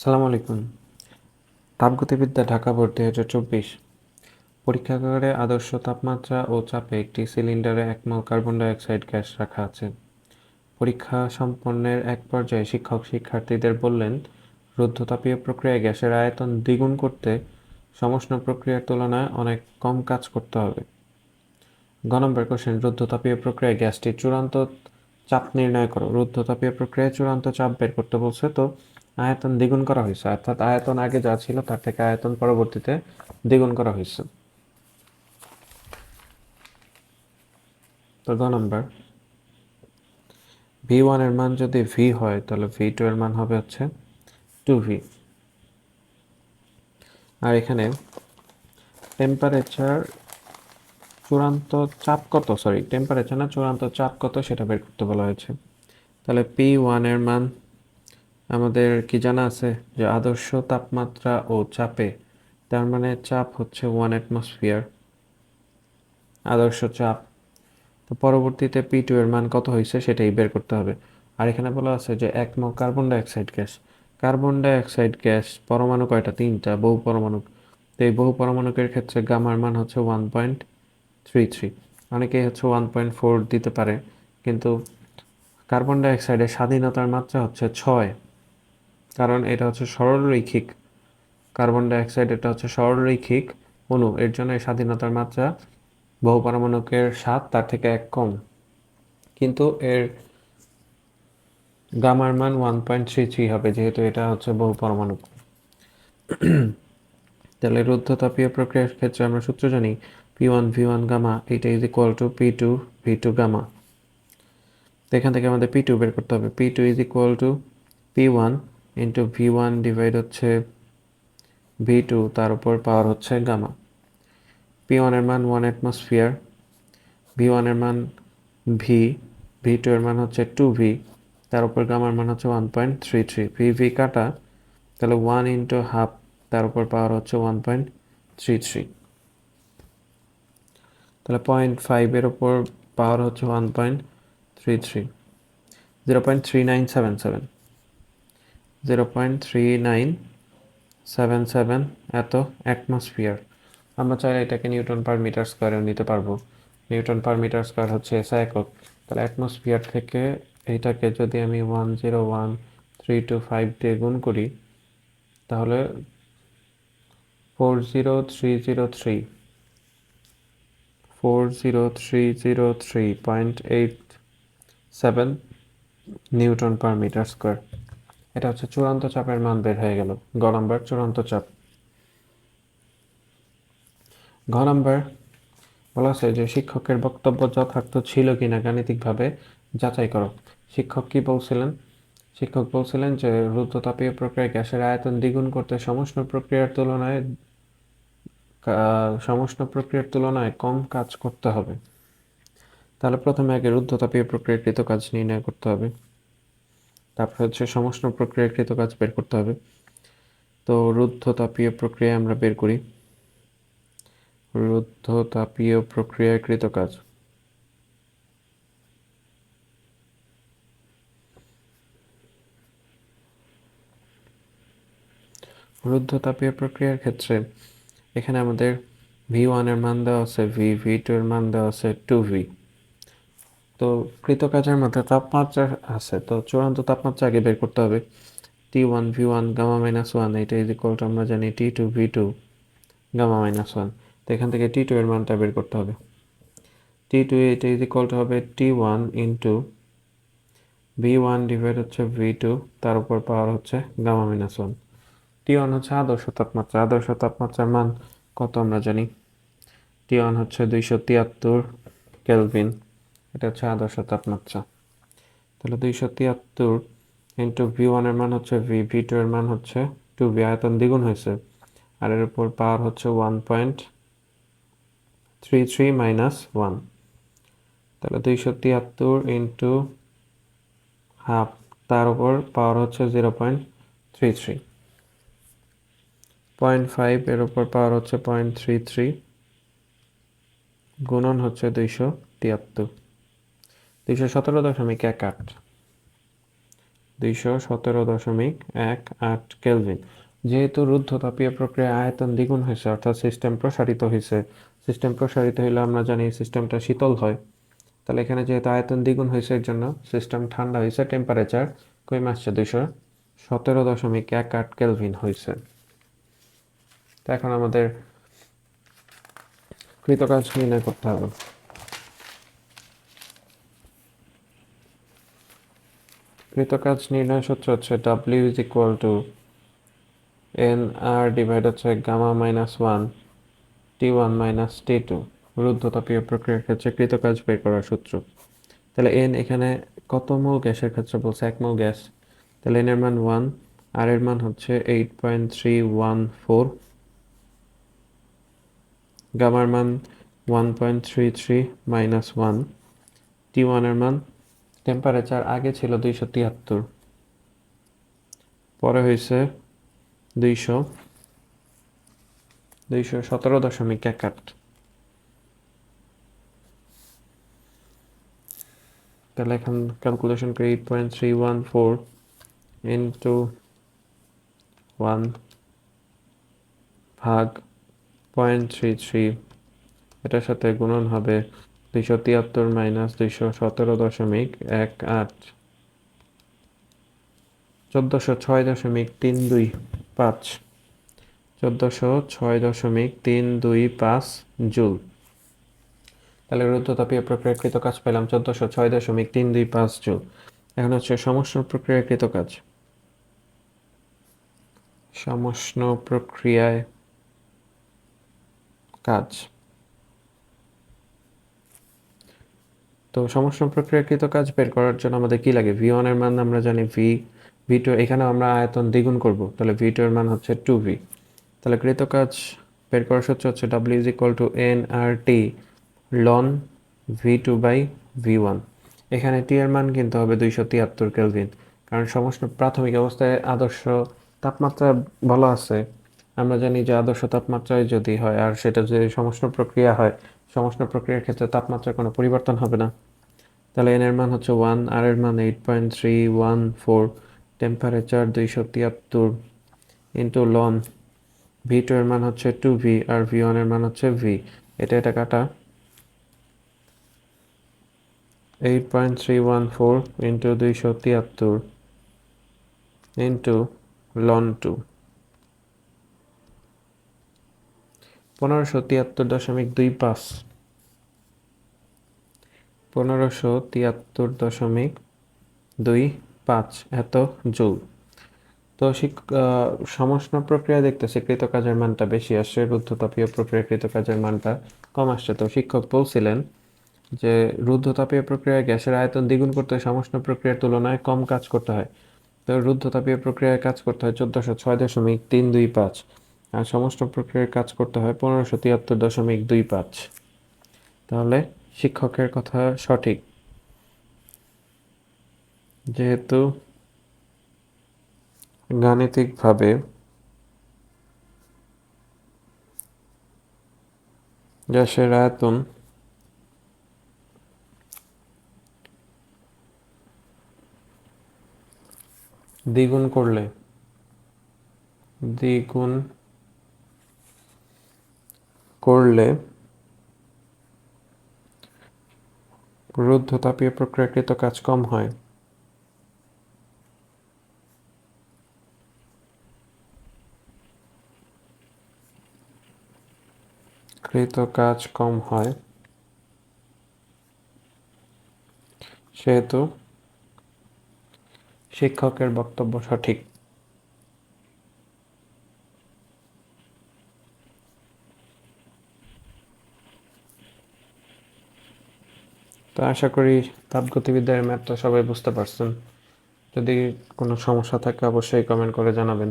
সালাম আলাইকুম। তাপগতিবিদ্যা, ঢাকা বোর্ড দুই হাজার চব্বিশ। পরীক্ষাগারে আদর্শ তাপমাত্রা ও চাপে একটি সিলিন্ডারে এক মল কার্বন ডাইঅক্সাইড গ্যাস রাখা আছে। পরীক্ষা সম্পন্নের এক পর্যায়ে শিক্ষক শিক্ষার্থীদের বললেন, রুদ্ধতাপীয় প্রক্রিয়ায় গ্যাসের আয়তন দ্বিগুণ করতে সমষ্ণ প্রক্রিয়ার তুলনায় অনেক কম কাজ করতে হবে। গ নম্বর কোশ্চেন, রুদ্ধতাপীয় প্রক্রিয়ায় গ্যাসটির চূড়ান্ত চাপ নির্ণয় করো। রুদ্ধতাপীয় প্রক্রিয়ায় চূড়ান্ত চাপ বের করতে বলছে, তো আয়তন দ্বিগুণ করা হয়েছে। অর্থাৎ আয়তন আগে যা ছিল তার থেকে আয়তন পরবর্তীতে দ্বিগুণ করা হয়েছে। তো গ নম্বর। ভি ওয়ানের মান যদি ভি হয়, তাহলে ভি টু এর মান হবে হচ্ছে টু ভি। আর এখানে টেম্পারেচার চূড়ান্ত চাপ কত? সরি টেম্পারেচার না চূড়ান্ত চাপ কত সেটা বের করতে বলা হয়েছে। তাহলে পি ওয়ানের মান আমাদের কি জানা আছে যে আদর্শ তাপমাত্রা ও চাপে, তার মানে চাপ হচ্ছে ওয়ান অ্যাটমসফিয়ার আদর্শ চাপ। তো পরবর্তীতে পি টু এর মান কত হয়েছে সেটাই বের করতে হবে। আর এখানে বলা আছে যে এক mole carbon dioxide gas carbon dioxide gas পরমাণু কয়টা? তিনটা, বহু পরমাণু তো এই বহু পরমাণুকের ক্ষেত্রে গামার মান হচ্ছে ওয়ান পয়েন্ট থ্রি থ্রি অনেকেই হচ্ছে ওয়ান পয়েন্ট ফোর দিতে পারে, কিন্তু কার্বন ডাইঅক্সাইডের স্বাধীনতার মাত্রা হচ্ছে ছয়। কারণ এটা হচ্ছে সরলরৈখিক কার্বন ডাইঅক্সাইড, এটা হচ্ছে সরলরৈখিক অণু। এর জন্য এই স্বাধীনতার মাত্রা বহু পরমাণুকের সাত, তার থেকে এক কম। কিন্তু এর গামার মান ওয়ান পয়েন্ট থ্রি থ্রি হবে, যেহেতু এটা হচ্ছে বহু পরমাণু তাহলে রুদ্ধতাপীয় প্রক্রিয়ার ক্ষেত্রে আমরা সূত্র জানি P one V one gamma এইটা is equal to P two V two gamma এখান থেকে আমাদের পি টু বের করতে হবে। P two is equal to P one into V one divide হচ্ছে ভি টু তার উপর পাওয়ার হচ্ছে গামা পি ওয়ানের মান ওয়ান অ্যাটমসফিয়ার ভি ওয়ানের মান ভি ভি টু এর মান হচ্ছে টু ভি তার উপর গামার মান হচ্ছে one point three three V V কাটা, তাহলে ওয়ান ইন্টু হাফ তার উপর পাওয়ার হচ্ছে ওয়ান পয়েন্ট থ্রি থ্রি তাহলে পয়েন্ট ফাইভের ওপর পাওয়ার হচ্ছে one point three three zero point three nine seven seven zero point three nine seven seven এত অ্যাটমসফিয়ার আমরা চাইলে এটাকে নিউটন পার মিটার স্কোয়ারেও নিতে পারব। নিউটন পার মিটার স্কোয়ার হচ্ছে এসা একক। তাহলে অ্যাটমসফিয়ার থেকে এইটাকে যদি আমি one zero one three two five দিয়ে গুণ করি, তাহলে four zero three zero three four zero three zero three point eight seven newton per metre square. এটা হচ্ছে চূড়ান্ত চাপের মান বের হয়ে গেল। গ নম্বর, চূড়ান্ত চাপ। ঘ নম্বর বলা আছে যে শিক্ষকের বক্তব্য যথার্থ ছিল কিনা গাণিতিকভাবে যাচাই করো। শিক্ষক কি বলছিলেন? শিক্ষক বলছিলেন যে রুদ্ধতাপীয় প্রক্রিয়ায় গ্যাসের আয়তন দ্বিগুণ করতে সমষ্ণ প্রক্রিয়ার তুলনায় কা- সমষ্ণ প্রক্রিয়ার তুলনায় কম কাজ করতে হবে। তাহলে প্রথমে আগে রুদ্ধতাপীয় প্রক্রিয়াকৃত কাজ নির্ণয় করতে হবে। তারপর হচ্ছে সমষ্ণ প্রক্রিয়াকৃত কাজ বের করতে হবে। তো রুদ্ধ তাপীয় প্রক্রিয়া আমরা বের করি। রুদ্ধতাপীয় প্রক্রিয়াকৃত কাজ। রুদ্ধ তাপীয় প্রক্রিয়ার ক্ষেত্রে এখানে আমাদের ভি ওয়ানের মান দেওয়া আছে ভি ভি টু এর মান দেওয়া আছে টু ভি তো কৃতকাজের মধ্যে তাপমাত্রা আছে, তো চূড়ান্ত তাপমাত্রা আগে বের করতে হবে। T one V one gamma minus one এটা ইজ ইকুয়াল টু আমরা জানি T two V two gamma minus one তো এখান থেকে টি টু এর মানটা বের করতে হবে। টি টু এটা ইজ ইকুয়াল টু হবে T one into V one divide হচ্ছে ভি টু তার উপর পাওয়ার হচ্ছে gamma minus one T one হচ্ছে আদর্শ তাপমাত্রা, আদর্শ তাপমাত্রার মান কত আমরা জানি? টি ওয়ান হচ্ছে দুইশো তিয়াত্তর কেলভিন এটা হচ্ছে আদর্শ তাপমাত্রা। তাহলে দুইশো তিয়াত্তর ইন্টু ভি ওয়ানের মান হচ্ছে ভি ভি টু এর মান হচ্ছে টু ভি আয়তন দ্বিগুণ হয়েছে। আর এর উপর পাওয়ার হচ্ছে one point three three minus one তাহলে দুইশো তিয়াত্তর ইন্টু হাফ তার উপর পাওয়ার হচ্ছে zero point three three point five এর উপর পাওয়ার হচ্ছে পয়েন্ট থ্রি থ্রি গুণন হচ্ছে দুইশো তিয়াত্তর। দুইশো সতেরো দশমিক এক আট। দুইশো সতেরো দশমিক এক আট কেলভিন। যেহেতু রুদ্ধতাপীয় প্রক্রিয়া আয়তন দ্বিগুণ হয়েছে, অর্থাৎ সিস্টেম প্রসারিত হয়েছে, সিস্টেম প্রসারিত হইলে আমরা জানি সিস্টেমটা শীতল হয়। তাহলে এখানে যেহেতু আয়তন দ্বিগুণ হয়েছে, এর জন্য সিস্টেম ঠান্ডা হয়েছে টেম্পারেচার কমে আসছে দুইশো সতেরো দশমিক এক আট কেলভিন হয়েছে। তো এখন আমাদের কৃতকাজ নির্ণয় করতে হবে। কৃতকাজ নির্ণয় সূত্র হচ্ছে W is equal to N R divide হচ্ছে gamma minus one T one minus T two রুদ্ধতাপীয় প্রক্রিয়ার ক্ষেত্রে কৃতকাজ বের করার সূত্র। তাহলে এন এখানে কত মোল গ্যাসের ক্ষেত্রে বলছে? এক মোল গ্যাস। তাহলে এন এর মান ওয়ান আর এর মান হচ্ছে eight point three one four গামার মান one point three three minus one T ওয়ানের মান টেম্পারেচার আগে ছিল দুইশো তিয়াত্তর। পরে হয়েছে দুইশো দুইশো সতেরো দশমিক এক আট তাহলে এখন ক্যালকুলেশন করি eight point three one four into one ভাগ পয়েন্ট থ্রি থ্রি এটার সাথে গুণন হবে দুইশো তিয়াত্তর মাইনাস দুইশো সতেরো দশমিক এক আট, চোদ্দোশো ছয় দশমিক তিন দুই পাঁচ, চোদ্দোশো ছয় দশমিক তিন দুই পাঁচ জুল। তাহলে রুদ্ধতাপীয় প্রক্রিয়াকৃত কাজ পেলাম চোদ্দোশো ছয় দশমিক তিন দুই পাঁচ জুল। এখন হচ্ছে সমষ্ণ প্রক্রিয়াকৃত কাজ। সমষ্ণ প্রক্রিয়ায় কাজ। তো সমষ্ণ প্রক্রিয়াকৃত কাজ বের করার জন্য আমাদের কি লাগে? ভি ওয়ানের মান আমরা জানি ভি ভি টু এখানে আমরা আয়তন দ্বিগুণ করব। তাহলে ভি এর মান হচ্ছে টু ভি তাহলে কৃত কাজ বের করার সূত্র হচ্ছে W is equal to N R T ln V two by V one এখানে টি এর মান কিন্তু হবে দুইশো তিয়াত্তর কেলভিন কারণ সমস্ত প্রাথমিক অবস্থায় আদর্শ তাপমাত্রা বলা আছে। আমরা জানি যে আদর্শ তাপমাত্রায় যদি হয়, আর সেটা যদি সমস্ত প্রক্রিয়া হয় সমস্ত প্রক্রিয়ার ক্ষেত্রে তাপমাত্রার কোনো পরিবর্তন হবে না। তাহলে এন এর মান হচ্ছে ওয়ান আর এর মান eight point three one four temperature দুইশো তিয়াত্তর ইন্টু লন ভি টু এর মান হচ্ছে টু ভি আর ভি ওয়ানের মান হচ্ছে ভি এটা এটা কাটা। Eight point three one four into দুইশো তিয়াত্তর ইন্টু লন টু পনেরোশো তিয়াত্তর দশমিক দুই পাঁচ। পনেরোশো তিয়াত্তর দশমিক দুই পাঁচ এত জুল। তো সমষ্ণ প্রক্রিয়া দেখতেছি, কৃতকাজের মানটা বেশি আসছে, রুদ্ধতাপীয় প্রক্রিয়া, কৃতকাজের মানটা কম আসছে। তো শিক্ষক বলছিলেন যে, রুদ্ধতাপীয় প্রক্রিয়ায় গ্যাসের আয়তন দ্বিগুণ করতে সমষ্ণ প্রক্রিয়ার তুলনায় কম কাজ করতে হয়। তো রুদ্ধতাপীয় প্রক্রিয়ায় কাজ করতে হয় চোদ্দোশো ছয় দশমিক তিন দুই পাঁচ আর সমস্ত প্রক্রিয়ায় কাজ করতে হয় পনেরোশো তিয়াত্তর দশমিক দুই পাঁচ। তাহলে শিক্ষকের কথা সঠিক? যেহেতু গাণিতিকভাবে গ্যাসের আয়তন দ্বিগুণ করলে দ্বিগুণ করলে রুদ্ধতাপীয় প্রক্রিয়াকৃত কাজ কম হয়। কৃত কাজ কম হয়। সেহেতু শিক্ষকের বক্তব্য সঠিক। তো আশা করি তাপগতিবিদ্যার ম্যাথটা সবাই বুঝতে পারছেন। যদি কোনো সমস্যা থাকে, অবশ্যই কমেন্ট করে জানাবেন।